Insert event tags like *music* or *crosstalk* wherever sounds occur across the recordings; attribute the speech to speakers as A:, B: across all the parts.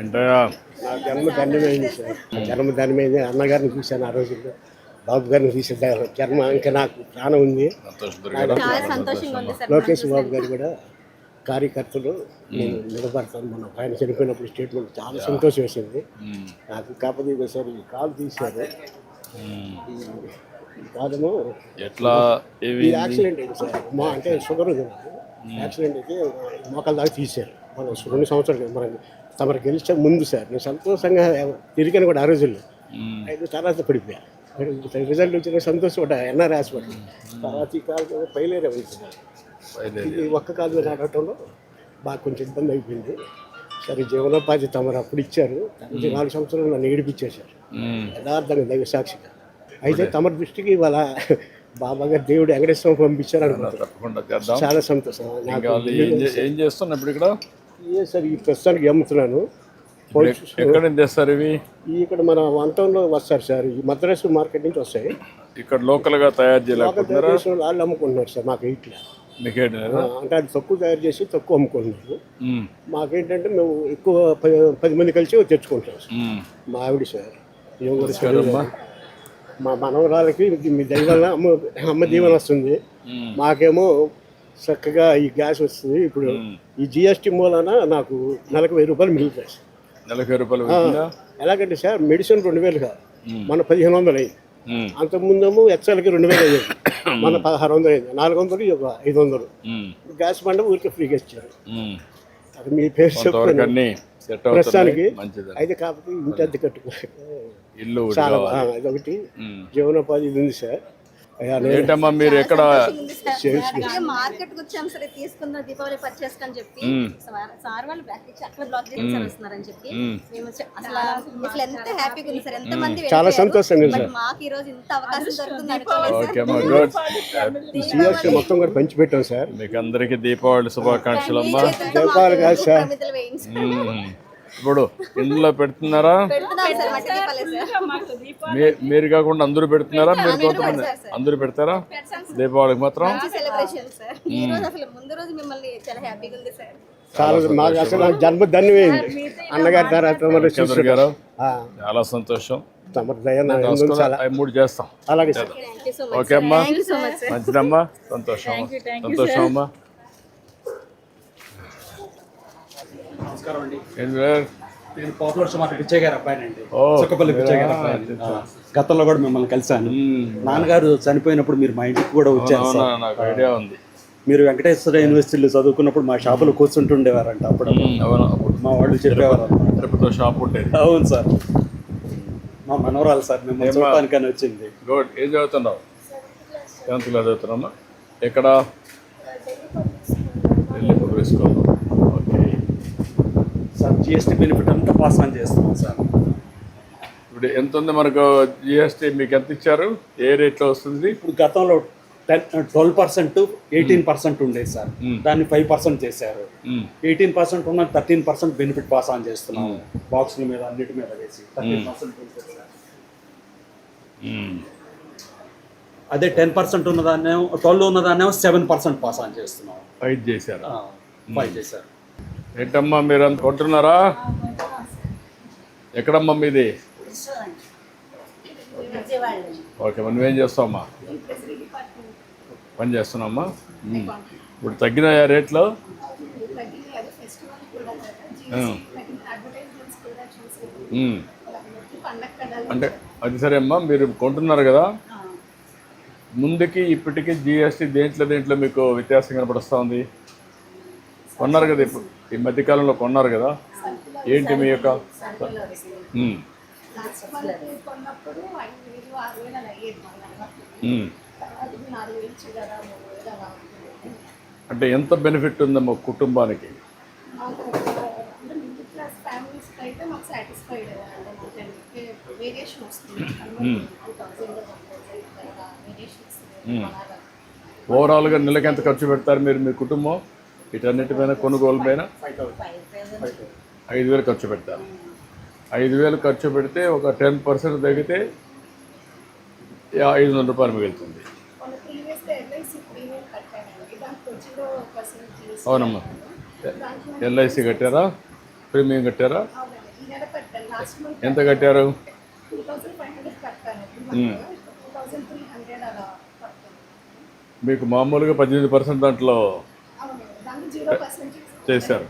A: ఏంటయ్యా
B: నా జన్మ ధన్యమైంది సార్. జన్మ ధన్యమైంది. అన్నగారిని చూశాను ఆ రోజుల్లో. బాబు గారిని చూసిన జన్మ ఇంకా నాకు ప్రాణం ఉంది.
A: సంతోష్ దొరికారా
C: చాలా సంతోషంగా ఉంది సార్.
B: లోకేష్ బాబు గారు కూడా కార్యకర్తలు నేను నిలబడతాను. మన ఆయన చనిపోయినప్పుడు స్టేట్మెంట్ చాలా సంతోషం వేసింది. నాకు కాకపోతే ఒకసారి ఈ కాలు తీశారు. కాలము
A: ఎట్లా
B: యాక్సిడెంట్ అయింది సార్. మా అంటే షుగర్ యాక్సిడెంట్ అయితే మోకాల దాకా తీశారు. మనం రెండు సంవత్సరాలు మనం తమరు గెలిచే ముందు సార్. నేను సంతోషంగా తిరిగాను కూడా ఆ రోజుల్లో. ఐదు తర్వాత పడిపోయా. రిజల్ట్ వచ్చిన సంతోషం కూడా ఎన్ఆర్ హాస్పిటల్ తర్వాత ఈ కాలు పైలేరే. ఈ ఒక్క కాలు మీద నడవటంలో బాగా కొంచెం ఇబ్బంది అయిపోయింది. సరే జీవనోపాధి తమరు అప్పుడు ఇచ్చారు. నాలుగు సంవత్సరాలు నన్ను ఏడిపించేశారు యథార్థంగా దైవ సాక్షిగా. అయితే తమ దృష్టికి వాళ్ళ బాబా గారు దేవుడు వెంకటేశ్వరం పంపించారు అనుకుంటున్నాను. చాలా సంతోషం.
A: ఏం చేస్తున్నా ఇప్పుడు ఇక్కడ?
B: ఏ సార్ ఈ ప్రస్తుతానికి అమ్ముతున్నాను?
A: ఎక్కడి నుంచి తెస్తారు ఇవి?
B: ఇక్కడ మన వన్ టౌన్లో వస్తారు సార్. ఈ మద్రాసు మార్కెట్ నుంచి వస్తాయి.
A: ఇక్కడ లోకల్గా తయారు చేయలేకపోతున్నారా
B: వాళ్ళు అమ్ముకుంటున్నారు సార్ మాకు ఇట్లా? అంటే అది తక్కువ తయారు చేసి తక్కువ అమ్ముకుంటున్నారు. మాకేంటంటే మేము ఎక్కువ పది మంది కలిసి తెచ్చుకుంటాం సార్. మా ఆవిడ సార్. ఏం కూడా మా మనవరాలకి మీ దైవాల అమ్మ అమ్మ దీవెన వస్తుంది. మాకేమో చక్కగా ఈ గ్యాస్ వస్తుంది. ఇప్పుడు ఈ జిఎస్టీ మూలాన నాకు నెలకు వెయ్యి రూపాయలు మిగులుతాయి సార్.
A: నలభై రూపాయలు
B: ఎలాగంటే సార్ మెడిసిన్ రెండు వేలు కాదు. మన పదిహేను వందలు అయింది.
A: ఉమ్,
B: అంతకుముందేమో ఎక్సెల్కి రెండు వేలు అయ్యేది మన పదహారు వందలు అయింది. నాలుగు వందలు ఒక ఐదు వందలు. గ్యాస్ బండ ఊరికి ఫ్రీగా ఇచ్చారు. అది మీ పేరు
A: అవుతుంది
B: ప్రస్తుతానికి అయితే కాకపోతే ఇంటి అద్దె కట్టుకో. చాలా అదొకటి. జీవనోపాధి ఇది ఉంది సార్.
A: ఏంటమ్మా మీరు ఎక్కడ
C: మార్కెట్కి వచ్చాం సరే తీసుకుందాం దీపావళి పర్చేస్ అని చెప్పి. సార్- వాళ్ళు బ్యాక్ ఇచ్చి అట్లా బ్లాక్ చెప్పి. మేము. అసలు అసలు ఎంత హ్యాపీగా ఉంది సార్ ఎంత మంది
B: చాలా. సంతోషంగా
C: బట్ మాకు ఈ రోజు ఇంత అవకాశం దొరుకుతుంది
B: మొత్తం కూడా పంచిపెట్టాం సార్.
A: మీకు అందరికి దీపావళి శుభాకాంక్షలు అమ్మా.
B: దీపావళి కాదు సార్.
A: ఇప్పుడు ఇంట్లో పెడుతున్నారా? మీరు కాకుండా అందరూ పెడుతున్నారా? మీరు కొంతమంది. అందరూ పెడతారా? దీపావళికి మాత్రం?
C: మంచి సెలబ్రేషన్ సార్. ఈ రోజు అసలు ముందు రోజు మిమ్మల్ని చాలా
B: మాకు అసలు జన్మ ధన్యమైంది. అన్నగారి తర్వాత మరి
A: చంద్ర గారు.
B: ఆ,
A: చాలా సంతోషం. మూడు చేస్తాం.
B: అలాగే sir.
C: Thank you so much
A: okay అమ్మా. మంచిదమ్మా. సంతోషం. సంతోషం అమ్మా.
D: నమస్కారం అండి? నేను పాపులర్ మాట పిచ్చయ్య గారి అబ్బాయినండి.
A: ఓ,
D: చుక్కపల్లి పిచ్చయ్య గారి అబ్బాయి. ఆ, గతంలో కూడా మిమ్మల్ని కలిశాను. నాన్నగారు చనిపోయినప్పుడు మీరు మా ఇంటికి కూడా వచ్చారు
A: నాకు ఐడియా ఉంది.
D: మీరు వెంకటేశ్వర యూనివర్సిటీలో చదువుకున్నప్పుడు మా షాపులో కూర్చుంటుండేవారంట అప్పుడు మా వాళ్ళు చెప్పేవారు.
A: తిరుపతిలో షాప్ ఉండేది.
D: అవును సార్. మా మనవరాలు సార్ మిమ్మల్ని చూడటానికని వచ్చింది.
A: గుడ్. ఏం చదువుతున్నావు? టెన్త్ క్లాస్ చదువుతున్నామా ఎక్కడ? Public school.
D: జిఎస్టీ బెనిఫిట్ అంతా పాస్ ఆన్ చేస్తున్నాం సార్.
A: ఇప్పుడు ఎంత ఉంది మనకు జిఎస్టీ మీకు ఎంత ఇచ్చారు? ఏ రేట్లో వస్తుంది?
D: ఇప్పుడు గతంలో ten twelve percent eighteen percent ఉండేది సార్. దాన్ని ఫైవ్ పర్సెంట్ చేశారు. ఎయిటీన్ పర్సెంట్ ఉన్న thirteen percent benefit pass on చేస్తున్నాం. బాక్సుల మీద అన్నిటి మీద వేసి థర్టీన్ పర్సెంట్
A: ఉమ్.
D: అదే టెన్ పర్సెంట్ ఉన్నదాన్నేమో ట్వెల్వ్ ఉన్నదాన్నేమో సెవెన్ పర్సెంట్ పాస్ ఆన్ చేస్తున్నాం.
A: ఫైట్ చేశారు?
D: ఫైవ్ చేశారు.
A: ఏంటమ్మా మీరు అంత కొంటున్నారా? ఎక్కడమ్మా మీది? ఓకే మరి నువ్వేం చేస్తావమ్మా? పని చేస్తున్నామ్మా. ఇప్పుడు తగ్గినాయా రేట్లు. అంటే అది సరే అమ్మా మీరు కొంటున్నారు కదా? ముందుకి ఇప్పటికీ జిఎస్టీ దేంట్లో దేంట్లో మీకు వ్యత్యాసం కనపడుస్తూ ఉంది? కొన్నారు కదా ఇప్పుడు. ఈ మధ్యకాలంలో కొన్నారు కదా. ఏంటి మీ యొక్క అంటే ఎంత బెనిఫిట్
E: ఉంది మా కుటుంబానికి?
A: ఓవరాల్గా నెలకి ఎంత ఖర్చు పెడతారు మీరు మీ కుటుంబం? వీటన్నిటి పైన కొనుగోలు పైన ఐదు వేలు ఖర్చు పెడతారు. ఐదు వేలు ఖర్చు పెడితే ఒక టెన్ పర్సెంట్ తగ్గితే ఐదు వందల రూపాయలు మిగులుతుంది. అవునమ్మా. ఎల్ఐసి కట్టారా? ప్రీమియం కట్టారా? ఎంత కట్టారు. మీకు మామూలుగా పద్దెనిమిది పర్సెంట్ దాంట్లో
F: అవును దాన్ని జీరో పర్సెంట్
A: చేశారు.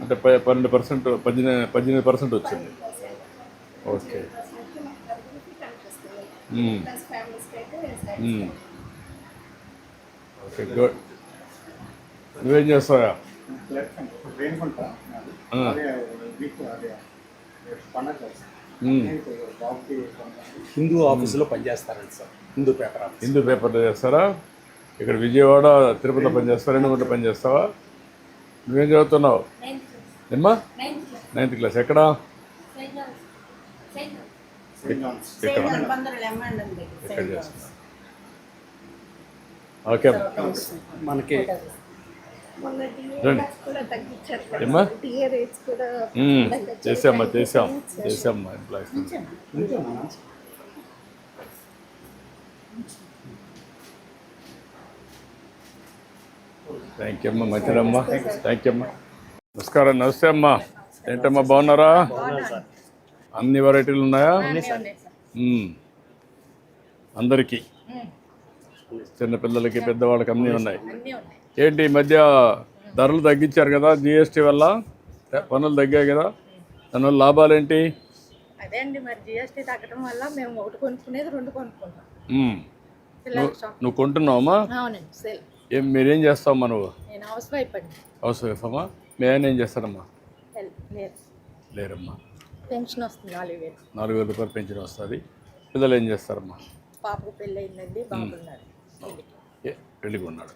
A: అంటే ప- పన్నెండు పర్సెంట్ పద్దెనిమిది పద్దెనిమిది పర్సెంట్ వచ్చింది. ఓకే. ఓకే గుడ్ నువ్వేం చేస్తావా?
G: హిందూ ఆఫీసులో పనిచేస్తారండి సార్. హిందూ పేపర్
A: హిందూ పేపర్లో చేస్తారా? ఇక్కడ విజయవాడ తిరుపతిలో పనిచేస్తావా రెండు గంటలు పనిచేస్తావా? నువ్వేం చదువుతున్నావు? ఏమ్మా నైన్త్ క్లాస్ ఎక్కడ? ఎక్కడ? చేస్తున్నా ఓకే అమ్మా.
G: మనకి.
A: చేసామ్మా చేసాం. చేసామ్మా ఎంప్లాయీస్ థ్యాంక్ యూ అమ్మా. మంచిదమ్మా. థ్యాంక్ యూ అమ్మా. నమస్కారం. నమస్తే అమ్మా. ఏంటమ్మా బాగున్నారా? అన్ని వెరైటీలు ఉన్నాయా. అందరికీ. చిన్నపిల్లలకి పెద్దవాళ్ళకి అన్నీ ఉన్నాయి. ఏంటి ఈ మధ్య ధరలు తగ్గించారు కదా జిఎస్టీ వల్ల? పనులు తగ్గాయి కదా? దానివల్ల లాభాలేంటి?
H: అదే అండి మరి జిఎస్టీ తగ్గడం వల్ల మేము ఒకటి కొనుక్కునేది రెండు
A: నువ్వు కొంటున్నావమ్మా?
H: అవునండి
A: ఏం మీరేం చేస్తావమ్మా నువ్వు?
H: నేను హౌస్ వైఫ్ అండి.
A: హౌస్ వైఫ్ అమ్మా? మీ ఆయన ఏం చేస్తారమ్మా లేరమ్మా.
H: పెన్షన్ వస్తుంది నాలుగు వేలు.
A: నాలుగు వేల రూపాయలు పెన్షన్ వస్తుంది. పిల్లలు ఏం చేస్తారమ్మా?
H: పాపకు పెళ్ళి అయిందండి బాగున్నారు
A: పెళ్ళికి ఉన్నాడు.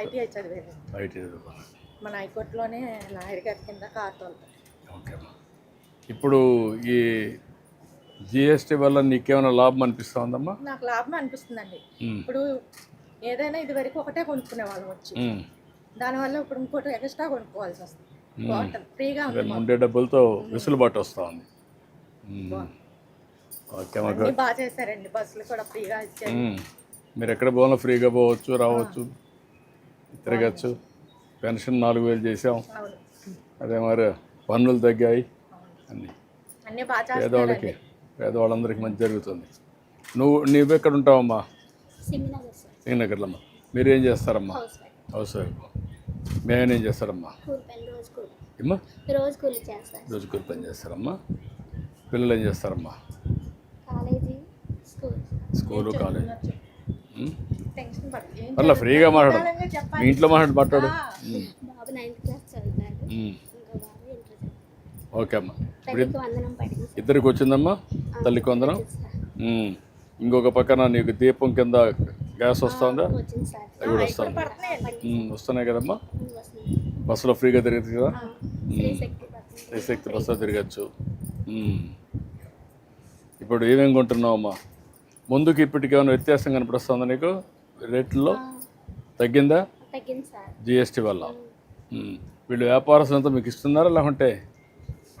H: ఐటీఐ
A: చదువుకున్నాడు.
H: మన హైకోర్టులోనే లాయర్ గారి కింద కార్ తోలుతాం
A: ఓకే అమ్మా. ఇప్పుడు ఈ జిఎస్టీ వల్ల నీకేమైనా లాభం అనిపిస్తా ఉందమ్మా?
H: నాకు లాభం అనిపిస్తుందండి. ఇప్పుడు ఏదైనా ఇది వరకు ఒకటే కొనుక్కునే వాళ్ళం వచ్చి. దానివల్ల ఇప్పుడు ఇంకోటి ఎక్స్ట్రా కొనుక్కోవాల్సి వస్తుంది. బాగుంటుంది ఫ్రీగా
A: ఉండే డబ్బులతో వెసులుబాటు వస్తూ ఉంది. మ్మ్. ఓకే అమ్మా
H: అన్ని బాగా చేశారండి. బస్సులు కూడా ఫ్రీగా ఇచ్చారు.
A: మీరు ఎక్కడ పోవాలో ఫ్రీగా పోవచ్చు రావచ్చు తిరగచ్చు. పెన్షన్ నాలుగు వేలు చేసాం. అదే మరి పన్నులు తగ్గాయి. అన్నీ. పేదవాళ్ళకి పేదవాళ్ళందరికీ మంచి జరుగుతుంది. నువ్వు నువ్వు ఎక్కడ ఉంటావమ్మా అమ్మా మీరేం చేస్తారమ్మా?
I: హౌస్ వైఫ్
A: మేము ఏం చేస్తారమ్మా? ఏమ్మా?
I: రోజు కూలి చేస్తాను
A: రోజు కూలి పని చేస్తారమ్మా. పిల్లలు ఏం చేస్తారమ్మా?
I: College school.
A: School college. పర్లే ఫ్రీగా మాట్లాడు. మీ ఇంట్లో మాట్లాడు ఓకే అమ్మా. ఇద్దరికి వచ్చిందమ్మా? తల్లికి వందనం. ఇంకొక పక్కన నీకు దీపం కింద గ్యాస్ వస్తుందా? అవి కూడా వస్తుంది. వస్తున్నాయి కదమ్మా? బస్సులో ఫ్రీగా తిరగచ్చు కదా?
I: స్త్రీ శక్తి పథకం.
A: శక్తి బస్సులో తిరగచ్చు. ఇప్పుడు ఏమేమి కొంటున్నావమ్మా ముందుకు ఇప్పటికి ఏమైనా వ్యత్యాసం కనపడుస్తుందా నీకు? రేట్లలో తగ్గిందా? జిఎస్టీ వల్ల. వీళ్ళు వ్యాపారస్తులంతా మీకు ఇస్తున్నారా లేకుంటే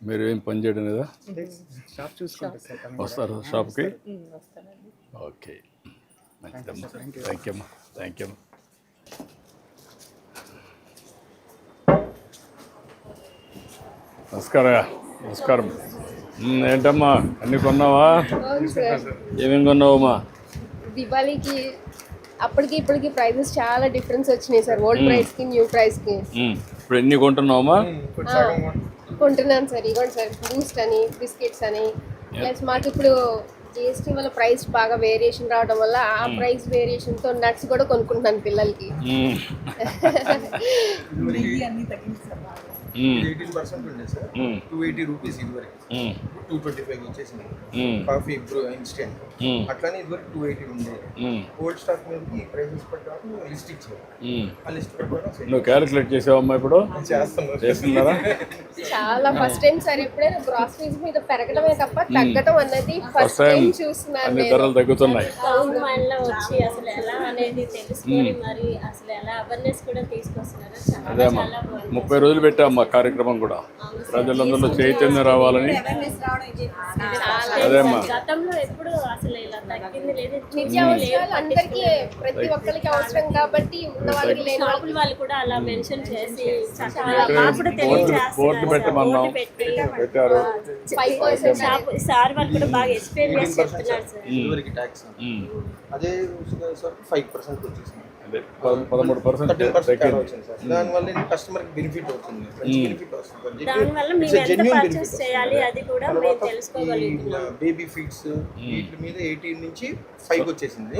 A: మీరు ఏం పని చేయడం లేదా?
J: షాప్ చూసుకుంటారు
A: వస్తారు షాప్కి? ఓకే. మంచిదమ్మా. థ్యాంక్ యూ అమ్మా. థ్యాంక్ యూ అమ్మా. నమస్కారం నమస్కారం. ఏంటమ్మా? అన్ని కొన్నావా? ఏమేమి కొన్నావమ్మా?
K: దివాళీకి అప్పటికి ఇప్పటికి ప్రైజెస్ చాలా డిఫరెన్స్ వచ్చినాయి సార్. ఓల్డ్ ప్రైస్కి న్యూ
A: ప్రైస్కి ఇప్పుడు ఎన్ని కొంటున్నావమ్మా?
K: కొంటున్నాను సార్. ఇవ్వండి సార్ బూస్ట్ అని బిస్కెట్స్ అని. ప్లస్ మాకు ఇప్పుడు జిఎస్టీ వల్ల ప్రైస్ బాగా వేరియేషన్ రావడం వల్ల ఆ ప్రైస్ వేరియేషన్తో నట్స్ కూడా కొనుక్కుంటున్నాను పిల్లలకి. *laughs* *laughs*
A: మ్,
L: ఎయిటీన్ పర్సెంట్ ఉండే సార్.
A: మ్,
L: టూ ఎయిటీ రూపీస్ ఇదివరకు. టూ ట్వంటీ ఫైవ్ వచ్చేసింది కాఫీ బ్రూ ఇన్స్టెంట్
A: మ్,
L: అట్లానే ఇదివరకు టూ ఎయిటీ ఓల్డ్ స్టాక్ మీదకి ప్రైజెస్ ప్రకారం లిస్ట్ ఇచ్చారు. ఆ లిస్ట్ ప్రకారం
A: నువ్వు క్యాలిక్యులేట్ చేసావమ్మా ఇప్పుడు?
L: చేస్తున్నారు
A: చేస్తున్నారా
K: చాలా ఫస్ట్ టైం సార్ ఎప్పుడైనా గ్రాసరీస్ మీద పెరగడమే తప్ప తగ్గడం అన్నది ఫస్ట్ టైం చూస్తున్నాను
A: ధరలు తగ్గుతున్నాయి.
E: వచ్చి అసలు ఎలా అనేది తెలుసుకొని మరి అసలు ఎలా అవేర్నెస్ కూడా తీసుకొస్తున్నారు. చాలా
A: ముప్పై రోజులు పెట్టామా కార్యక్రమం కూడా. ప్రజలందరిలో చైతన్యం రావాలని. అదే అమ్మా
E: గతంలో ఎప్పుడు అసలు ఇలా తగ్గింది లేదు.
K: నిత్యావసరాలు అందరికీ ప్రతి ఒక్కరికి అవసరం కాబట్టి ఉన్న వాళ్ళకి లేని వాళ్ళకి
E: షాపుల వాళ్ళు కూడా అలా మెన్షన్ చేసి చాలా మాకు కూడా తెలియజేస్తున్నారు.
A: బోర్డు పెట్టమన్నాం. పెట్టారు.
E: సార్ వాళ్ళు కూడా బాగా ఎక్స్ప్లెయిన్ చేసి చెప్తున్నారు సార్.
A: మ్.
L: అదే సార్ ఫైవ్ పర్సెంట్ వచ్చేసింది.
A: పదమూడు పర్సెంట్
L: దానివల్ల కస్టమర్కి బెనిఫిట్ అవుతుంది. బెనిఫిట్ వస్తుంది
E: దానివల్ల మేము ఎంత పర్చేస్ చేయాలి అది కూడా మేము తెలుసుకోగలుగుతున్నాం.
L: బేబీ ఫీడ్స్ వీటి మీద ఎయిటీన్ నుంచి ఫైవ్ వచ్చేసింది.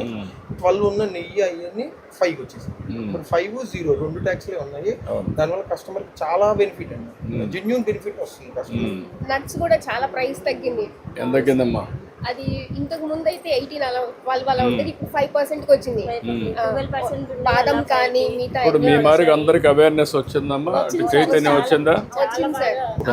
L: ట్వెల్వ్ ఉన్న నెయ్యి అవన్నీ ఫైవ్ వచ్చేసింది. ఇప్పుడు ఫైవ్ జీరో రెండు ట్యాక్స్లే ఉన్నాయి. దానివల్ల కస్టమర్కి చాలా బెనిఫిట్ అండి. జెన్యున్ బెనిఫిట్ వస్తుంది కస్టమర్
K: నట్స్ కూడా చాలా ప్రైస్ తగ్గింది.
A: ఎంత తగ్గిందమ్మా?
K: అది ఇంతకు ముందు అయితే ఎయిటీన్ అలా ట్వెల్వ్ అలా ఉండేది ఇప్పుడు ఫైవ్ పర్సెంట్. కి వచ్చింది బాదం కానీ మిగతా
A: ఇప్పుడు మీ మారికి అందరికి అవేర్నెస్ వచ్చిందమ్మా? చైతన్యం వచ్చిందా?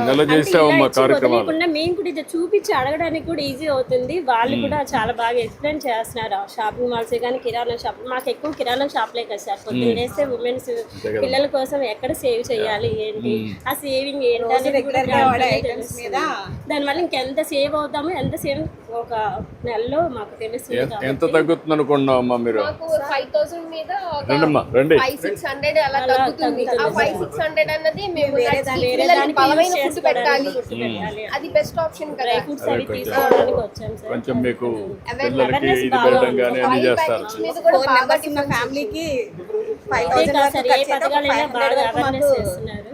A: నెల చేసావమ్మా
E: వదిలేకుండా మేము కూడా ఇది చూపించి అడగడానికి కూడా ఈజీ అవుతుంది. వాళ్ళు కూడా చాలా బాగా ఎక్స్ప్లెయిన్ చేస్తున్నారు. షాపింగ్ మాల్స్ కానీ కిరాణా షాప్ మాకు ఎక్కువ కిరాణా షాప్లే కదా సార్. పొద్దున్న లేస్తే ఉమెన్స్ పిల్లల కోసం ఎక్కడ సేవ్ చేయాలి ఏంటి? ఆ సేవింగ్ ఏంటి. దానివల్ల ఇంకెంత సేవ్ అవుతామో ఎంత సేవ్ ఒక నెలలో మాకు తెలుస్తుంది
A: ఎ- ఎంత తగ్గుతుంది అనుకున్నావమ్మా మీరు?
K: మాకు ఫైవ్ థౌసండ్ మీద
A: రండమ్మా రండి.
K: ఫైవ్ సిక్స్ హండ్రెడ్ అలా తగ్గుతుంది. ఆ ఫైవ్ సిక్స్ హండ్రెడ్ అన్నది మేము పిల్లలకి
E: దానికి
K: బలమైన ఫుడ్ పెట్టాలి. అది బెస్ట్ ఆప్షన్ కదా.
E: ఫ్రూట్స్ అవి తీసుకోవడానికి వచ్చాం సార్.
A: కొంచెం మీకు పిల్లలకి ఇది పెట్టడం కానీ అన్ని చేస్తారు.
H: ఫ్యామిలీకి
E: బాగా అవేర్నెస్ చేస్తున్నారు.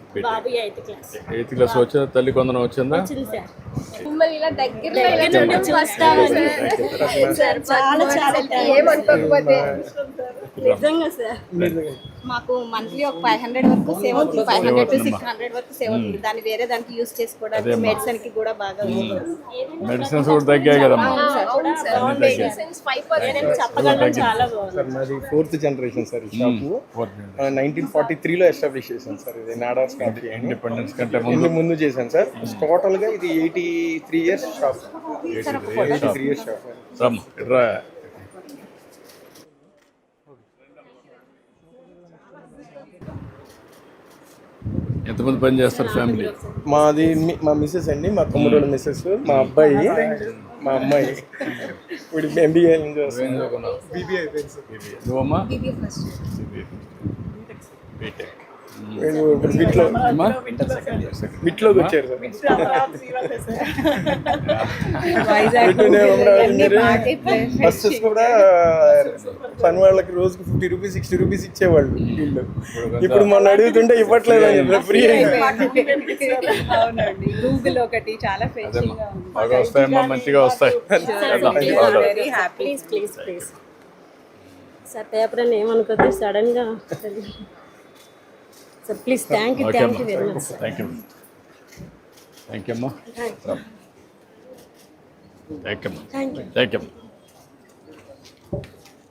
E: బాబు ఎయిత్ క్లాస్.
A: ఎయిత్ క్లాస్ వచ్చిందా? తల్లి కొందరం వచ్చిందా?
K: మిమ్మల్ని ఇలా
E: దగ్గర చూస్తామని. చాలా చాలా
K: ఏమనుకోకపోతే?
E: నిజంగా సార్.
C: మాకు మంత్లీ ఒక ఫైవ్ హండ్రెడ్ వరకు సేవ్ అవుతుంది. Five hundred to six hundred వరకు సేవ్ అవుతుంది. దాన్ని వేరే దానికి యూస్ చేసుకోవడానికి మెడిసిన్కి కూడా బాగా.
A: మెడిసిన్స్ కూడా తగ్గాయి
E: చెప్పగలం. చాలా బాగుంది.
L: సార్ మాది ఫోర్త్ జనరేషన్ సార్ ఈ షాపు నైన్టీన్ ఫార్టీ త్రీలో ఎస్టాబ్లిష్ చేశాను సార్ ఇది కాఫీ
A: ఇండిపెండెన్స్ కంటే ముందు.
L: ముందు ముందు చేశాను సార్ టోటల్గా ఇది eighty three years shop eighty three years shop
A: ఎంతమంది పని చేస్తారు ఫ్యామిలీ?
L: మాది మీ- మా మిస్సెస్ అండి మా తమ్ముడు మిస్సెస్ మా అబ్బాయి మా అమ్మాయి. ఇప్పుడు ఎంబీఏ బీబీఐ
A: నువ్వమ్మా? బీటెక్
L: ఇప్పుడు బిట్లో బిట్లోకి వచ్చారు బిట్లోనే అమరావతి మీరు బస్సెస్ కూడా పని వాళ్ళకి రోజుకి ఫిఫ్టీ రూపీస్ సిక్స్టీ రూపీస్ ఇచ్చేవాళ్ళు వీళ్ళు. ఇప్పుడు మొన్న అడుగుతుంటే ఇవ్వట్లేదు అని ఫ్రీ
H: గూగుల్ ఒకటి చాలా
A: అదేమ్మా బాగా వస్తాయమ్మా మంచిగా వస్తాయి.
H: Very happy
E: please please please sir paper అని ఏమనుకోద్దు? సడన్గా. Sir please thank you thank you very much
A: thank you thank you అమ్మా థ్యాంక్ యూ అమ్మా థ్యాంక్ యూ